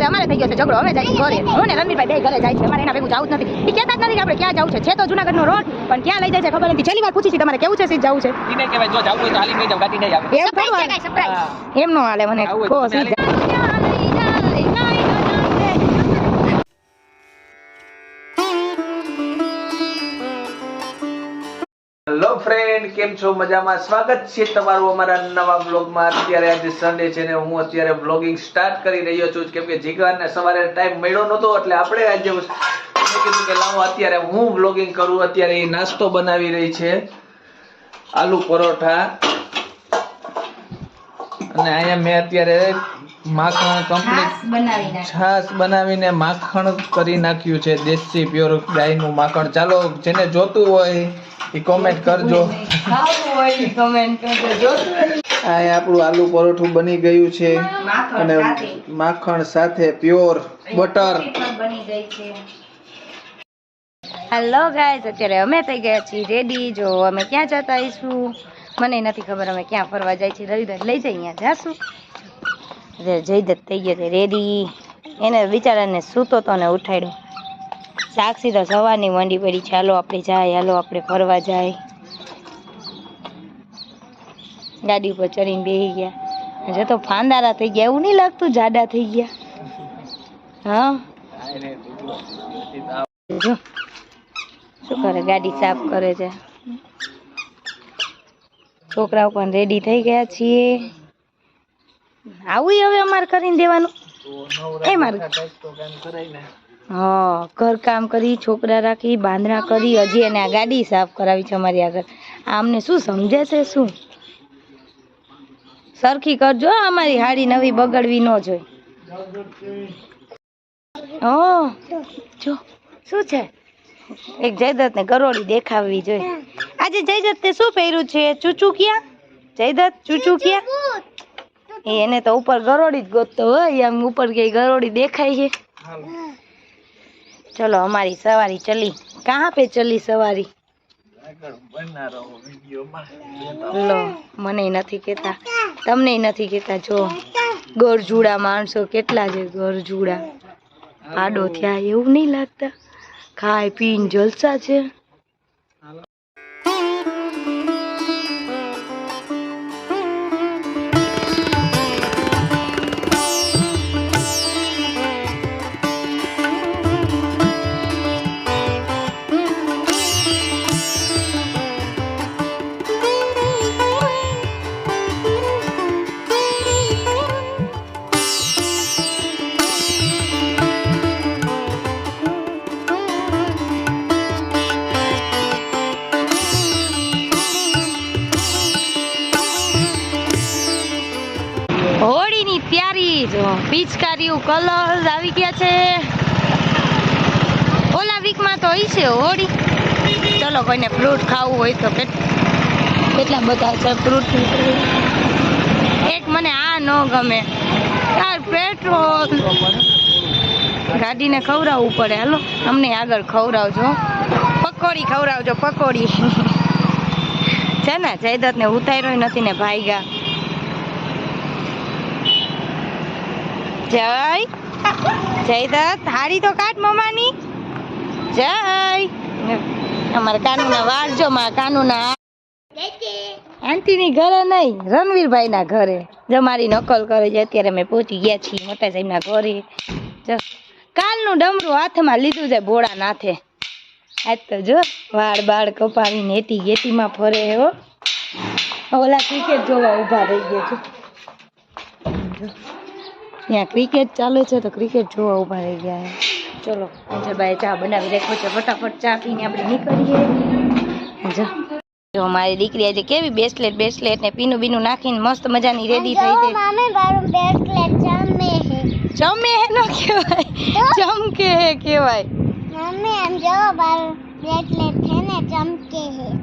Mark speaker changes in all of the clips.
Speaker 1: એટલે અમારે થઈ ગયો છે ઝઘડો. હવે જાય ઘરે. હું ને રણવીરભાઈ બે ઘરે જાય છે. અમારે એના ભેગું જવું જ નથી. એ કહેતા જ નથી કે આપણે ક્યાં જવું છે? છે તો જુનાગઢનો રોડ પણ ક્યાં લઈ જાય છે ખબર નથી. છેલ્લી વાર પૂછી છે તમારે કેવું છે સીધ જવું છે?
Speaker 2: ઈને કહેવાય જો જાવું હોય તો હાલી નહીં જાવ ગાડી નહીં આવે.
Speaker 1: એમ નો હાલે મને. સીધ.
Speaker 2: ફ્રેન્ડ કેમ છો? મજામાં? સ્વાગત છે તમારું અમારા નવા બ્લોગમાં અત્યારે આજે સન્ડે છે ને હું અત્યારે બ્લોગિંગ સ્ટાર્ટ કરી રહ્યો છું. કેમ કે જીગરને સવારે ટાઈમ મળ્યો નહોતો એટલે આપણે આજે કીધું કે લાવો અત્યારે હું બ્લોગિંગ કરું. અત્યારે એ નાસ્તો બનાવી રહી છે. આલુ પરોઠા. અને અહીંયા મેં અત્યારે માખણ કમ્પ્લીટ છાસ બનાવીને માખણ કરી નાખ્યું છે. દેશી પ્યોર ગાયનું માખણ. ચાલો જેને જોતું હોય એ કોમેન્ટ કરજો
Speaker 1: ખાવું હોય કમેન્ટ કરજો. જોતું હોય
Speaker 2: આ આપણું આલુ પરોઠું બની ગયું છે. અને માખણ સાથે પ્યોર બટર.
Speaker 1: બની ગઈ છે. હેલો ગાઈઝ અત્યારે અમે થઈ ગયા છીએ રેડી. જો અમે ક્યાં જતા આવીશું? મને નથી ખબર અમે ક્યાં ફરવા જાય છીએ. રવિદાસ લઈ જઈ અહીંયા જાશું. જયદત જયદત્ત થઈ ગયો છે રેડી. એને બિચારાને સૂતો તો ને ઉઠાડ્યો. સાક્ષી તો સવારની મંડી પડી. છે હાલો આપણે જાય હાલો આપણે ફરવા જાય. ગાડી ઉપર ચડીને બેસી ગયા. જો તો ફાંદારા થઈ ગયા. એવું નહીં લાગતું જાડા થઈ ગયા. હા? જો. શું કરે? ગાડી સાફ કરે છે. છોકરાઓ પણ રેડી થઈ ગયા છીએ. આવું હવે અમારે કરીને દેવાનું. એ મારું. હા ઘર કામ કરી છોકરા રાખી બાંધણા કરી હજી એને આ ગાડી સાફ કરાવી છે અમારી આગળ. આમને શું સમજે છે શું? સરખી કરજો હો, અમારી હાડી નવી બગડવી ન જોઈ. ઓ જો શું છે? એક જયદત્ત ને ગરોળી દેખાડવી જોઈએ. આજે જયદત્ત તે શું પહેર્યું છે? ચૂચુ ક્યાં? જયદત્ત ચૂચુ ક્યાં? એ એને તો ઉપર ગરોળી જ ગોતતો હોય આમ ઉપર કઈ ગરોળી દેખાય છે. ચલો, અમારી સવારી ચલી. કાં પે ચલી સવારી? લો, મને નથી કહેતા. તમને નથી કહેતા? જો, ગરજુડા માણસો કેટલા છે ગરજુડા. આડો થયા એવું નહીં લાગતા. ખાય, પીને જલસા છે. પિચકારીઓ કલર આવી ગયા છે. ઓલા વીકમાં તો છે હોળી. ચલો કોઈને ફ્રૂટ ખાવું હોય તો કેટ- કેટલા બધા છે ફ્રૂટ એક મને આ ન ગમે. યાર પેટ્રોલ ગાડીને ખવડાવવું પડે. હાલો, અમને આગળ ખવડાવજો. પકોડી ખવડાવજો, પકોડી. છે ને જયદત્તને ઉતાર્યો નથી ને ભાઈગા. જય. જય દત્ત. હારી તો કાઢ મમ્માની. જય. અમારા કાનુના વાળ જો મારા કાનુના આંટીની ઘરે નહીં, રણવીરભાઈના ઘરે. જો મારી નકલ કરે છે, અત્યારે અમે પહોંચી ગયા છીએ મોટા સાહેબના ઘરે. જો, કાલનું ડમરું હાથમાં લીધું છે ભોળા નાથે. આજ તો જો, વાળ બાળ કપાવીને એટી ગેતીમાં ફરે હો. ઓલા ક્રિકેટ જોવા ઊભા રહી ગયા છે. ત્યાં ક્રિકેટ ચાલે છે તો ક્રિકેટ જોવા ઊભા રહી ગયા ચલો અંજલભાઈ ચા બનાવી રાખ્યો છે ફટાફટ ચા પીને આપણે નીકળીએ. જો જો મારી દીકરી આજે કેવી બેસલેટ બેસલેટ ને પીનું બીનું નાખીને મસ્ત મજાની રેડી થઈ ગઈ. જમે હે નો કહેવાય. ચમકે હે કહેવાય.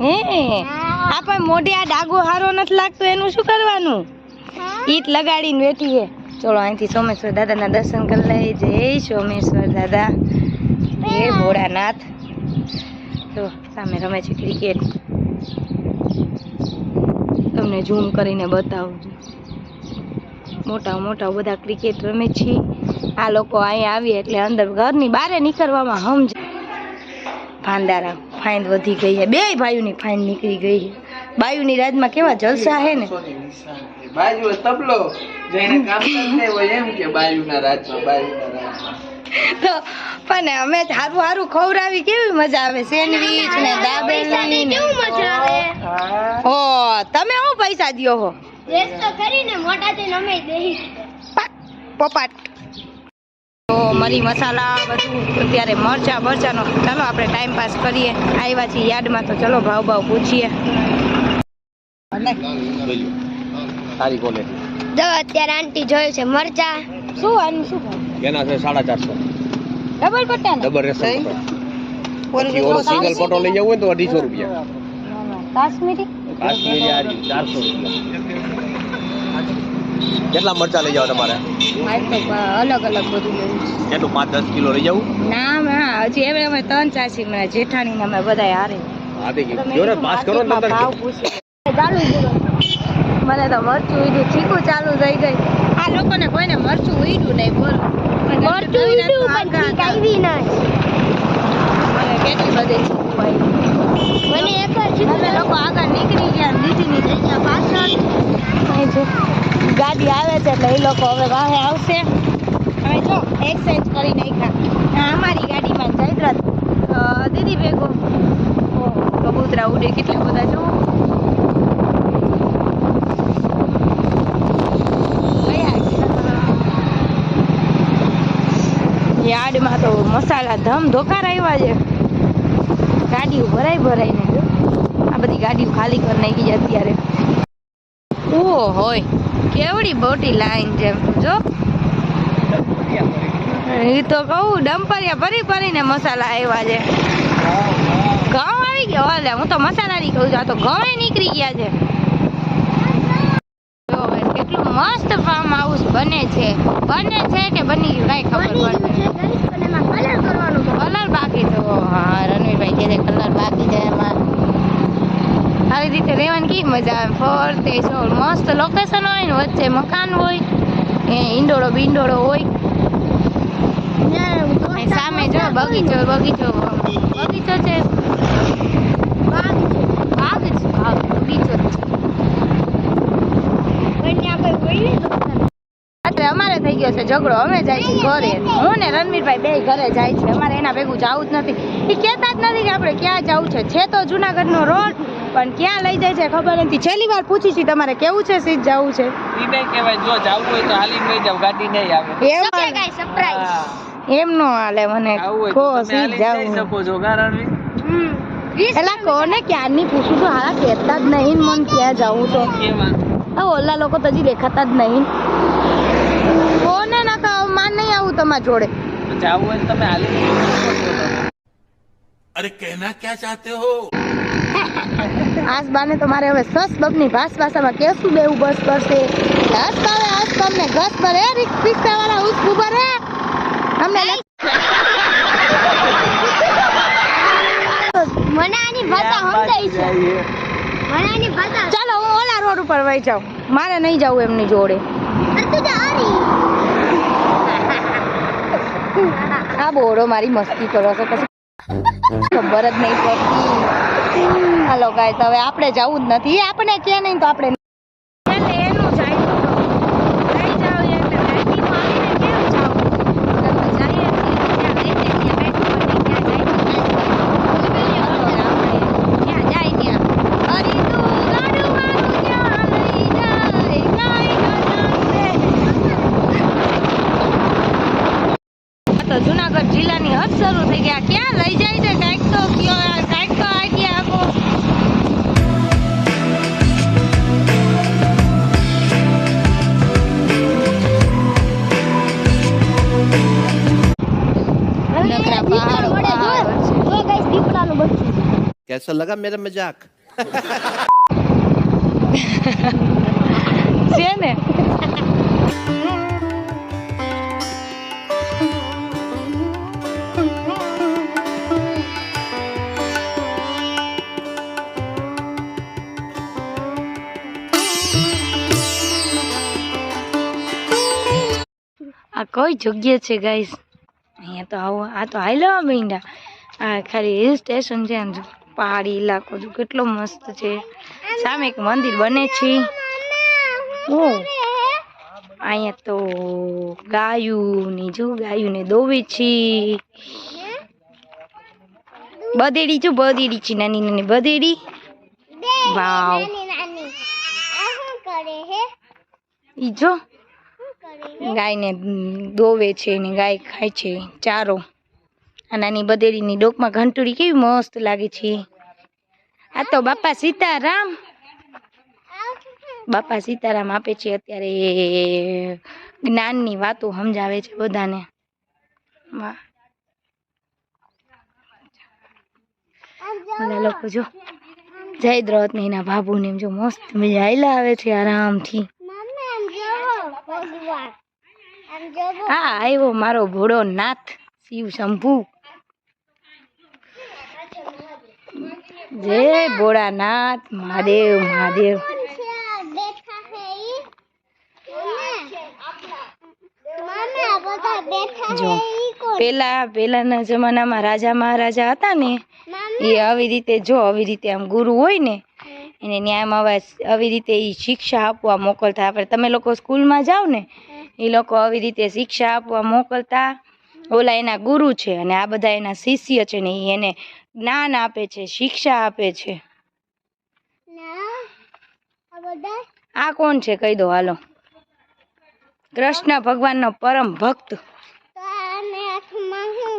Speaker 1: હે? આ પણ મોઢે આ ડાગો હારો નથી લાગતો એનું શું કરવાનું? ઈટ લગાડીને બેઠી હે. ચલો અહીંથી સોમેશ્વર દાદાના દર્શન કરી લઈએ. જય સોમેશ્વર દાદા. હે ભોળાનાથ. તો સામે રમે છે ક્રિકેટ તમને ઝૂમ કરીને બતાવું છું મોટા મોટા બધા ક્રિકેટ રમે છે. આ લોકો અહીંયા આવીએ એટલે અંદર ઘરની બહાર નીકળવામાં સમજ ભાંડારા ફાઇન વધી ગઈ છે. બે ભાઈઓની ફાઇન નીકળી ગઈ છે. બાયુની રાજમાં કેવા જલસા છે ને?
Speaker 2: બાજુ તબલો જઈને કામ કરતે હોય એમ કે બાયુના રાજમાં બાયુના રાજમાં.
Speaker 1: તો પણ અમે સારું સારું ખવડાવી કેવી મજા આવે? સેન્ડવીચ ને દાબેલી ને ઓ તમે શું પૈસા દ્યો હો? પાક, પોપાટ. તો મરી મસાલા બધું અત્યારે મરચા મરચાનો. ચાલો આપણે ટાઈમ પાસ કરીએ. આવ્યા છીએ યાર્ડમાં તો ચલો ભાવ ભાવ પૂછીએ
Speaker 3: સારી ક્વોલિટી
Speaker 4: જો અત્યારે આંટી જોયું છે મરચા.
Speaker 1: શું આનું શું ભાવ?
Speaker 3: એના છે સાડા ચારસો.
Speaker 1: ડબલ પટ્ટા
Speaker 3: ડબલ રેશન પછી ઓલો સિંગલ પટો લઈ જવું હોય તો અઢીસો રૂપિયા.
Speaker 1: કાશ્મીરી?
Speaker 3: કાશ્મીરી આ ચારસો રૂપિયા. કેટલા મરચા લઈ જાવ તમારે?
Speaker 1: અલગ અલગ બધું લેવું
Speaker 3: કેટલું પાંચ દસ કિલો લઈ જવું?
Speaker 1: ના ના હજી એમ અમે ત્રણ ચાર છીએ મને જેઠાણી ને અમે બધા હારે.
Speaker 3: હા તે જો પાસ કરો ને
Speaker 1: ભાવ
Speaker 3: તમે
Speaker 1: ચાલુ મને તો મરચું ઉડ્યું ચીકુ ચાલુ થઈ ગઈ. આ લોકોને કોઈને મરચું ઉડ્યું નહીં બોલ.
Speaker 4: મરચું ઉડ્યું પણ ચીક આવી નહીં
Speaker 1: મને કેટલી બધી ચીકુ આવી.
Speaker 4: મને એક જ ચીક
Speaker 1: અમે લોકો આગળ નીકળી ગયા દીદીની થઈ ગયા પાછળ ગાડી આવે છે એટલે એ લોકો હવે વાહે આવશે. હવે જો એક્સચેન્જ કરી નાખ્યા. અમારી ગાડીમાં જયદ્રથ અ, દીદી ભેગો ઓહો, કબૂતરા ઉડે કેટલા બધા જો ગયા યાર્ડમાં તો ધમ ધોકાર આવ્યા છે. ગાડીઓ ભરાઈને જો આ બધી ગાડીઓ ખાલી કરી નાખી છે અત્યારે. ઓ હોય. કેવડી મોટી લાઈન છે જો. એ તો કહું ડમ્પરિયા ભરી ભરીને મસાલા આવ્યા છે. ઘઉં આવી ગયા હું તો મસાલાની કહું છું, આ તો ઘઉં નીકળી ગયા છે જો હવે કેટલું મસ્ત ફાર્મ હાઉસ બને છે બને છે કે બની ગયું કાંઈ ખબર
Speaker 4: બની
Speaker 1: પડતી
Speaker 4: ગયું છે ગરીબ પણ એમાં કલર કરવાનું છે.
Speaker 1: કલર બાકી તો હા રણવીરભાઈ કહે છે કલર બાકી છે એમાં આવી રીતે રહેવાની. કઈ મજા આવે. ફરતે છો મસ્ત લોકેશન હોય ને વચ્ચે મકાન હોય. એ ઈંડોળો, બિંડોળો હોય. સામે જો બગીચો બગીચો. બગીચો છે.
Speaker 4: બાગ છે.
Speaker 1: બાગ છે અમારે થઈ ગયો છે ઝઘડો. અમે જાય છે ઘરે. હું ને રણવીરભાઈ બે ઘરે જાય છે અમારે એના ભેગું જવું જ નથી. એ કહેતા જ નથી કે આપણે ક્યાં જવું છે. છે તો જુનાગઢનો રોડ પણ ક્યાં લઈ જાય છે ખબર નથી. છેલ્લી વાર પૂછી છે તમારે કેવું છે સીધ જવું છે?
Speaker 2: ઈ કહેવાય જો જવું હોય તો હાલી નહીં જાવ ગાડી નહીં આવે.
Speaker 1: એમ
Speaker 2: સરપ્રાઈઝ
Speaker 1: એમ નો હાલે મને.
Speaker 2: કો
Speaker 1: સીધ જાવું.
Speaker 2: શકો છો કારણ
Speaker 1: એલા કોને ક્યારની પૂછું તો હા કેતા જ નહીં મન ક્યાં જવું તો. ઓલા લોકો તો હજી દેખાતા જ નહીં. કોને ના કહો માન નહીં આવું તમારા જોડે.
Speaker 2: જાવું હોય તમે હાલી
Speaker 5: અરે કહેના ક્યાં ચાહતે
Speaker 1: હો આસબાને તો મારે હવે સસ બબની ભાષ ભાષામાં કેશું બેવું બસ કરશે. હસ બાવે હસ બમને ઘસ ભરે રિક્ષાવાળા ઉસ ઉભરે અમને
Speaker 4: મને આની ભાષા મને આની ભાષા
Speaker 1: ચાલો હું ઓલા રોડ ઉપર વહી જાઉં. મારે નહીં જવું એમની જોડે. આ બોડો મારી મસ્તી કરો છો. પછી ખબર જ નહીં પડતી. હાલો ગાય હવે આપણે જવું જ નથી. આપણે કે નહીં તો આપણે જુનાગઢ જિલ્લાની જાય શરૂ થઈ ગયા ક્યાં લઈ
Speaker 4: આવીને
Speaker 5: कैसा लगा मेरा मजाक
Speaker 1: છે ને આ કઈ જગ્યા છે ગાઈસ અહીંયા તો આવો આ તો હાઈલા મીંડા આ ખાલી હિલ સ્ટેશન છે આમ જો પહાડી ઇલાકો જો કેટલો મસ્ત છે. સામે એક મંદિર બને છે. ઓ. અહીંયા તો ગાયું ને જો ગાયું ને દોવે છે. બદેડી જો બધેડી છે, નાની નાની બદેડી. વાવ. ઈ જો, ગાયને દોવે છે ને ગાય ખાય છે. ચારો. આ આની બદેડીની ડોકમાં ઘંટડી કેવી મસ્ત લાગે છે. આ તો બાપા સીતારામ. બાપા સીતારામ આપે છે અત્યારે જ્ઞાનની વાતો સમજાવે છે બધાને. વાહ. લોકો જો જય દ્રથ ને એના બાબુ ને એમ જો મસ્ત મજા આયલા આવે છે આરામથી. હા આવ્યો મારો ભોળો નાથ શિવ શંભુ. જય ભોળાનાથ, મહાદેવ મહાદેવ જો. પેલા, પેલાના જમાનામાં રાજા મહારાજા હતા ને, એ આવી રીતે, જો, આવી રીતે આમ ગુરુ હોય ને, એને ન્યાયમાં આવી રીતે એ શિક્ષા આપવા મોકલતા આપણે, તમે લોકો સ્કૂલમાં જાઓ ને, એ લોકો આવી રીતે શિક્ષા આપવા મોકલતા ઓલા એના ગુરુ છે અને આ બધા એના શિષ્ય છે ને એને જ્ઞાન આપે છે શિક્ષા આપે છે.
Speaker 4: આ
Speaker 1: કોણ છે? કહી દો હાલો. કૃષ્ણ ભગવાનનો પરમ ભક્ત.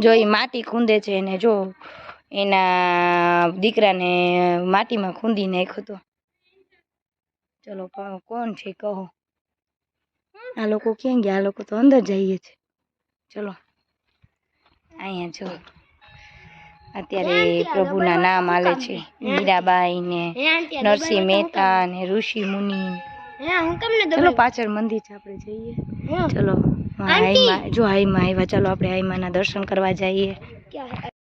Speaker 1: જો એ માટી ખૂંદે છે એને જો એના દીકરાને માટીમાં ખૂંદી નાખ્યો તો. ચલો કોણ છે? કહો. આ લોકો ક્યાં ગયા? આ લોકો તો અંદર જઈએ છે. ચલો. અહીંયા જો. અત્યારે પ્રભુના નામ આલે છે? મીરાબાઈ ને નરસિંહ મહેતા ને ઋષિ મુનિ. ચલો પાછળ મંદિર છે આપણે જઈએ. ચલો હાઈમાં જો હાઈમાં આવ્યા ચાલો આપણે હાઈમાના દર્શન કરવા જઈએ.